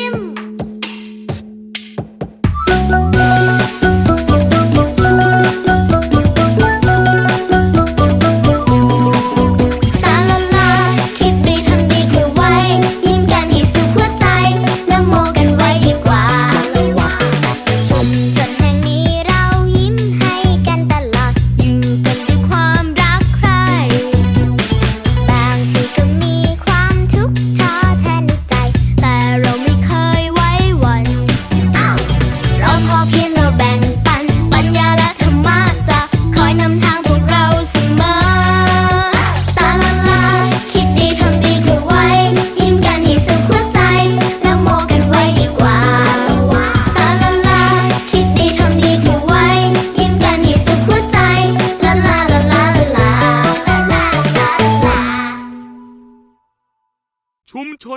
ม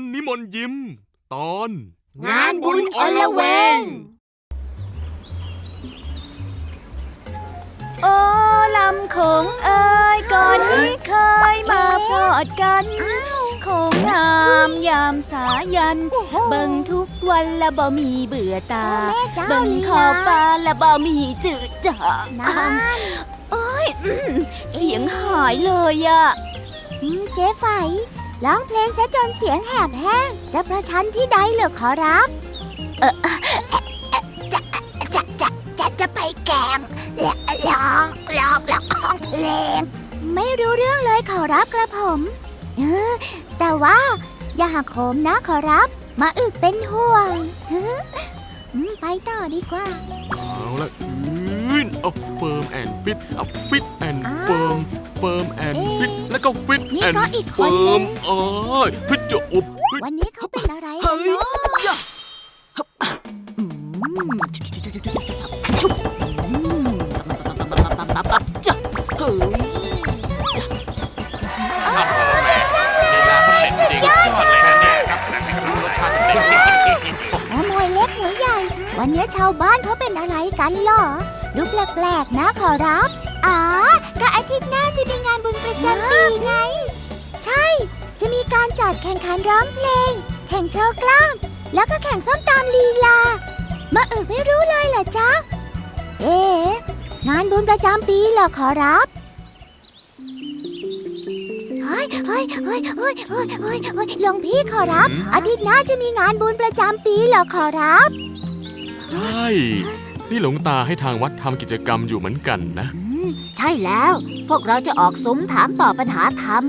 นนิมนต์ยิ้ม ตอน งานบุญอลเวง โอ้ลำโขงเอ้ยก่อนนี้เคยมาพอดกันโขงงามยามสายันเบิ่งทุกวันและบ่มีเบื่อตา โอ้แม่เจ้าเบิ่งลีขอบลาฟ้าและบ่มีจืดจางนั่น โอ้ยอืมเสียงหายเลยอะ อืมเจ๊ไฝ ร้องเพลงซะจนเสียงแหบแห้ง จะประชันที่ใดเหรอขอรับจะจะจะจะจะไปแกงร้องร้องร้องเพลง ไม่รู้เรื่องเลยขอรับกระผมเออแต่ว่าอย่าหักโหมนะขอรับ มาอึกเป็นห่วงเอออืมไปต่อดีกว่า เอาละอืนเอาเฟิร์มแอนฟิตเอาฟิตแอนอ้าวเฟิร์มเฟิร์มแอนเอ๊ะฟิตแล้วก็ฟิตนี่แอนก็อีกคนเฟิร์มนึงอ๋อพิจะอุบเฮ้ยวันนี้เขาเป็นอะไรกันเฮ้ยเนาะอืมชุบอืมจ้ะเฮ้ยน้ามวยเล็กหัวใหญ่ วันนี้ชาวบ้านเขาเป็นอะไรกันเหรอ ดูแปลกๆนะขอรับ อ๋อก็อา ทิตย์หน้าจะมีงานบุญประจำปีไง ใช่ จะมีการจัดแข่งขันร้องเพลง แข่งโชว์กล้าม แล้วก็แข่งส้มตำลีลา มาอึกไม่รู้เลยเหรอจ๊ะ เอ๊ะงานบุญประจำปีเหรอขอรับเฮ้ยเฮ้ยเฮ้ยเฮ้ยเฮ้ยเฮ้ยเฮ้ยหลวงพี่ขอรับ อาทิตย์หน้าจะมีงานบุญประจำปีเหรอขอรับ ใช่ นี่หลวงตาให้ทางวัดทำกิจกรรมอยู่เหมือนกันนะ ใช่แล้ว พวกเราจะออกซุ้มถามตอบปัญหาธรรม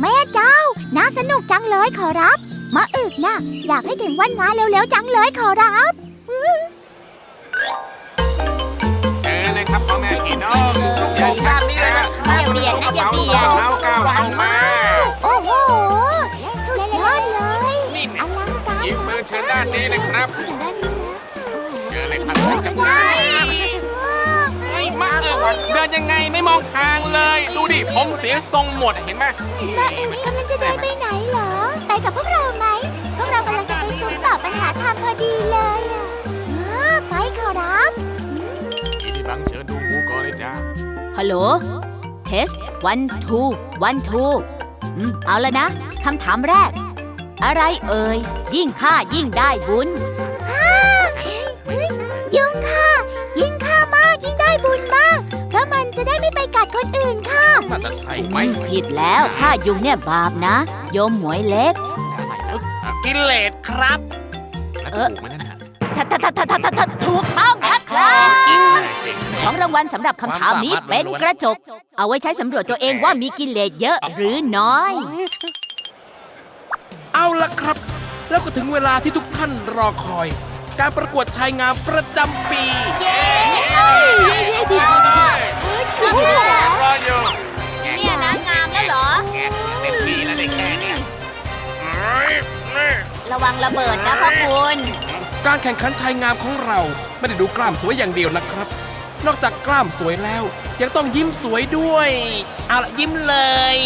แม่เจ้า น่าสนุกจังเลยขอรับ มาอึกนะ อยากให้ถึงวันงานเร็วๆจังเลยขอรับเชิญเลยครับพ่อแม่พี่น้องอย่าด้านนี้เลยนะอย่าเบียดนะอย่าเบียดเท้าก้าวเข้ามา โอ้โห สุดยอดเลยนี่อลังการยิงมือเชิญด้านนี้นะครับเชิญเลยครับครับมา เออเดินยังไงไม่มองทางเลย ดูดิผมเสียทรงหมดเห็นไหมแม่อึกกำลังจะเดินไปไหนเหรอ ไปกับพวกเราไหม พวกเรากำลังจะไปซุ้มตอบปัญหาธรรมพอดีเลยอะเออไปขอรับอีนี่บังเชิญดูหมูก่อนเลยจ้าฮัลโหล เทส one two one two อืมเอาแล้วนะ คำถามแรก อะไรเอ่ย ยิ่งฆ่ายิ่งได้บุญยุงค่ะ ยิ่งฆ่ามากยิ่งได้บุญม ได้ไม่ไปกัดคนอื่นค่ะ มาตรไทยไหมผิดแล้วฆ่ายุงเนี่ยบาปนะ โยมหมวยเล็ก กิเลสครับแล้วเอ๊ะถูกไหมนั่นน่ะทัดทัดทัดทัดทัดทัดถูกต้องนะครับเก่งของรางวัลสำหรับคำถามนี้เป็นกระจก เอาไว้ใช้สำรวจตัวเองว่ามีกิเลสเยอะหรือน้อย เอาละครับ แล้วก็ถึงเวลาที่ทุกท่านรอคอย การประกวดชายงามประจำปี รออยู่เนี่ยนะงามแล้วเหรอแกเต็มที่แล้วได้แค่เนี้ยระวังระเบิดนะพ่อคุณการแข่งขันชายงามของเราไม่ได้ดูกล้ามสวยอย่างเดียวนะครับ นอกจากกล้ามสวยแล้ว ยังต้องยิ้มสวยด้วย เอาละยิ้มเลย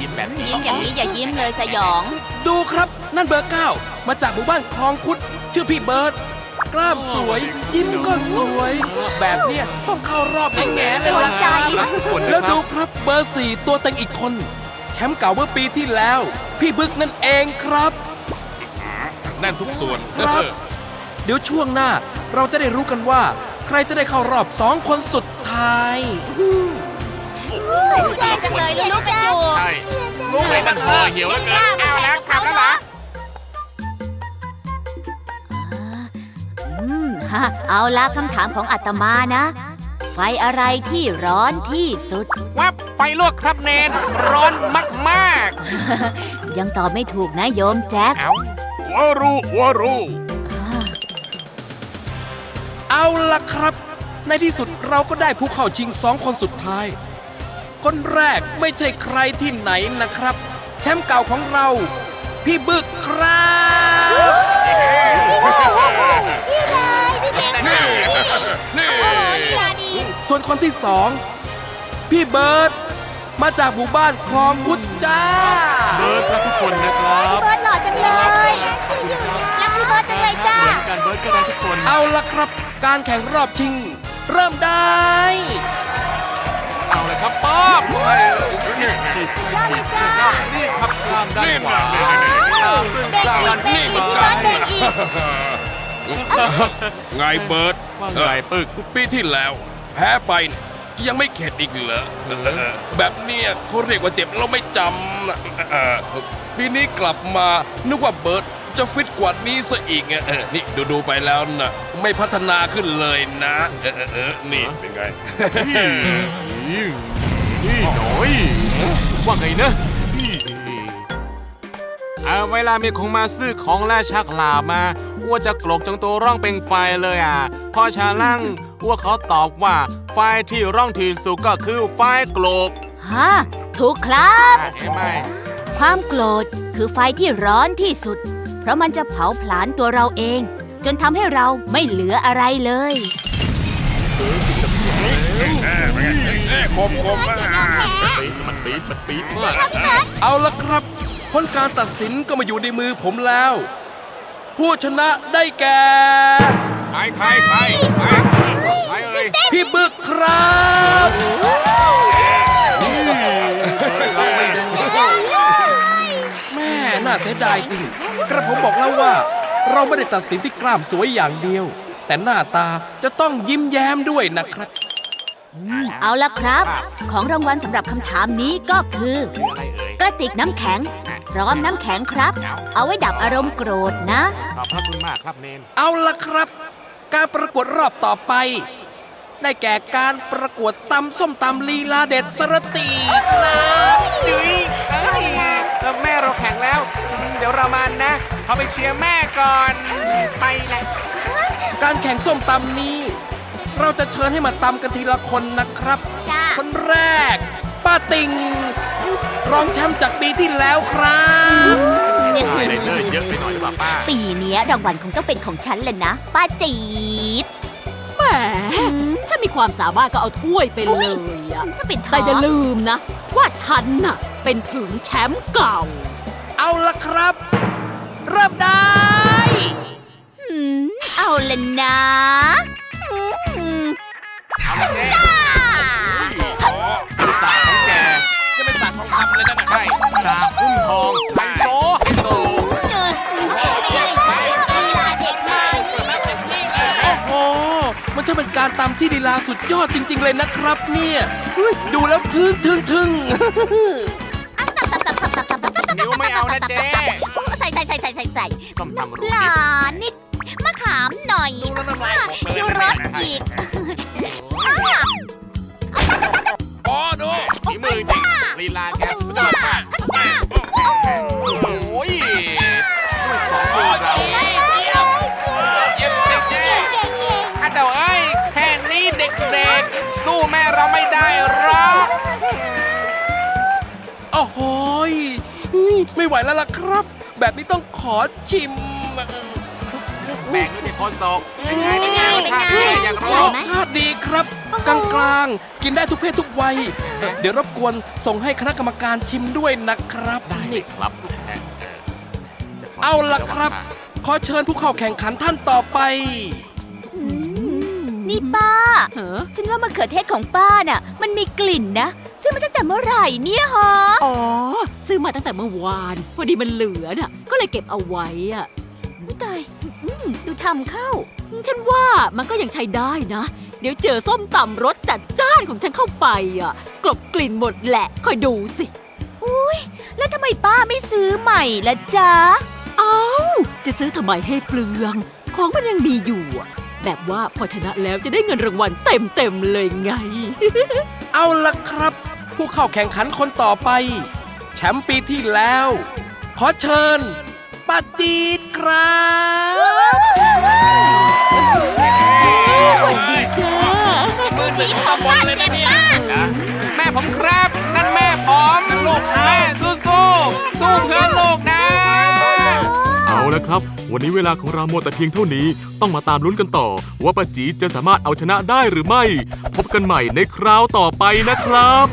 ยิ้มแบบนี้ยิ้มอย่างนี้อย่ายิ้มเลยสยอง ดูครับนั่นเบอร์เก้ามาจากหมู่บ้านคลองคุด ชื่อพี่เบิร์ต กล้ามสวย ยิ้มก็สวย แบบเนี้ยต้องเข้ารอบแง่ๆเลยล่ะครับรักทุกคนนะแล้วครัดูบครับเบอร์สี่ตัวเต็งอีกคน แชมป์เก่าเมื่อปีที่แล้ว พี่บึกนั่นเองครับ แน่นทุกส่วนครับ เดี๋ยวช่วงหน้าเราจะได้รู้กันว่า ใครจะได้เข้ารอบสองคนสุดท้ายแย่จังเลยลูกๆกันอยู่ใช่ลูกเลยมันคอเหี่ยวแล้วเกินเอาแล้วขับแล้วเหรอ เอาละคำถามของอาตมานะ ไฟอะไรที่ร้อนที่สุด วับไฟลวกครับเนน ร้อนมากยังตอบไม่ถูกนะโยมแจ็ค ๆ เอาหัวรู้หัวรู้อ่าเอาล่ะครับ ในที่สุดเราก็ได้ผู้เข้าชิงสองคนสุดท้าย คนแรกไม่ใช่ใครที่ไหนนะครับ แชมป์เก่าของเรา พี่บึกครับ นี่ส่วนคนที่สองพี่เบิร์ตมาจากหมู่บ้านคลองพุทธจ้า เบิร์ดครับทุกคนนะครับเบิร์ดหล่อจังเลยรักพี่เบิร์ดจังเลยจ้า เหมือนกันเบิร์ดก็ได้ทุกคนเอาละครับ การแข่งรอบชิง เริ่มได้ เอาเลยครับป้าบนี่นี่นี่ครับกล้ามด้านขวากล้ามด้านซ้าย ไงเบิร์ตว่าไงปึก ปีที่แล้ว แพ้ไปเนี่ยยังไม่เข็ดอีกเหรอเออแบบเนี้ยเขาเรียกว่าเจ็บเราไม่จำนะเออปีนี้กลับมานึกว่าเบิร์ตจะฟิตกว่านี้ซะอีกไงเออนี่ดูดูๆไปแล้วนะไม่พัฒนาขึ้นเลยนะเออเออเออนี่เป็นไง นี่นี่หน่อยว่าไงนะนี่ เอาเวลามีคงมาซื้อของและชักลาบมาอ้วจะกลกจงตัวร่องเป็นไฟเลยอะพอชาลั่งอ้วเขาตอบว่า ไฟที่ร่องที่สุดก็คือไฟโกลกฮะถูกครับอะเห็นไหมความโกรธคือไฟที่ร้อนที่สุด เพราะมันจะเผาผลาญตัวเราเอง จนทำให้เราไม่เหลืออะไรเลยคมคมๆอะมันปี๊ดมันปี๊ดมากเอาละครับ ผลการตัดสินก็มาอยู่ในมือผมแล้ว ผู้ชนะได้แก่ ใครใครใครใครใครเอ่ยพี่บึกครับแม่น่าเสียดายจริง กระผมบอกแล้วว่า เราไม่ได้ตัดสินที่กล้ามสวยอย่างเดียว แต่หน้าตาจะต้องยิ้มแย้มด้วยนะครับ เอาละครับ ของรางวัลสำหรับคำถามนี้ก็คือ กระติกน้ำแข็ง พร้อมน้ำแข็งครับ เอาไว้ดับอารมณ์โกรธนะ ขอบพระคุณมากครับเนน เอาละครับ การประกวดรอบต่อไป ได้แก่การประกวดตำส้มตำลีลาเด็ดสรตีครับจุ๊ยเอ้ยเออแม่เราแข่งแล้ว เดี๋ยวเรามานะ เขาไปเชียร์แม่ก่อน ไปแหละการแข่งส้มตำนี้ เราจะเชิญให้มาตำกันทีละคนนะครับ จ้าคนแรก ป้าติง รองแชมป์จากปีที่แล้วครับได้เลยเยอะไปหน่อยหรือเปล่าป้า ปีเนี้ยรางวัลคงต้องเป็นของฉันแหละนะ ป้าจีดแหมถ้ามีความสามารถก็เอาถ้วยไปเลยอะถ้าเป็นเธแต่อย่าอลืมนะ ว่าฉันน่ะ เป็นถึงแชมป์เก่า เอาละครับ เริ่มได้หืมเอาละนะอืมเอาละเจ๊ สากหุ้มทองไฮโซไฮโซโอ้โหมันจะเป็นการตำที่ดีลาสุดยอดจริง ๆ เลยนะครับ เนี่ยอุ๊ยดูแล้วทึ่งทึ่งทึ่งนิ้วไม่เอานะเจ๊ใส่ใส่ใส่ใส่ใส่ใส่ส้มตำรูปลานิดมะขาม โอ้โหยอุ๊ยไม่ไหวแล้วล่ะครับ แบบนี้ต้องขอชิมแบ่งด้วยคนศกเป็นไงเป็นไงรสชาติเป็นไงอยากรรู้สชาติดีครับกลางกลางๆกินได้ทุกเพศทุกวัย เดี๋ยวรบกวนส่งให้คณะกรรมการชิมด้วยนะครับนี่ ครับเอาล่ะครับ ขอเชิญผู้เข้าแข่งขันท่านต่อไป นี่ป้าเหรอฉันว่ามะเขือเทศของป้าน่ะ มันมีกลิ่นนะซื้อ มาตั้งแต่เมื่อไหร่เนี่ยฮะ อ๋อ ซื้อมาตั้งแต่เมื่อวาน พอดีมันเหลือน่ะ ก็เลยเก็บเอาไว้อะอุ๊ยตายอืมดูทำเข้า ฉันว่ามันก็ยังใช้ได้นะ เดี๋ยวเจอส้มตำรสจัดจ้านของฉันเข้าไปอะ กลบกลิ่นหมดแหละ คอยดูสิแล้วทำไมป้าไม่ซื้อใหม่ล่ะจ๊ะ เอาจะซื้อทำไมให้เปลือง ของมันยังมีอยู่อะแบบว่าพอชนะแล้วจะได้เงินรางวัลเต็มเต็มๆเลยไง เอาละครับ ผู้เข้าแข่งขันคนต่อไป แชมป์ปีที่แล้ว ขอเชิญป้าจีดครับสวัสดีจ้ามือหนึ่งตำบลเลยนะเนี่ยแม่ผมครับนั่นแม่ผมลูกแม่สู้สู้ๆสู้เพื่อลูกนะ เอาละครับ วันนี้เวลาของเราหมดแต่เพียงเท่านี้ต้องมาตามลุ้นกันต่อ ว่าป้าจีจะสามารถเอาชนะได้หรือไม่ พบกันใหม่ในคราวต่อไปนะครับ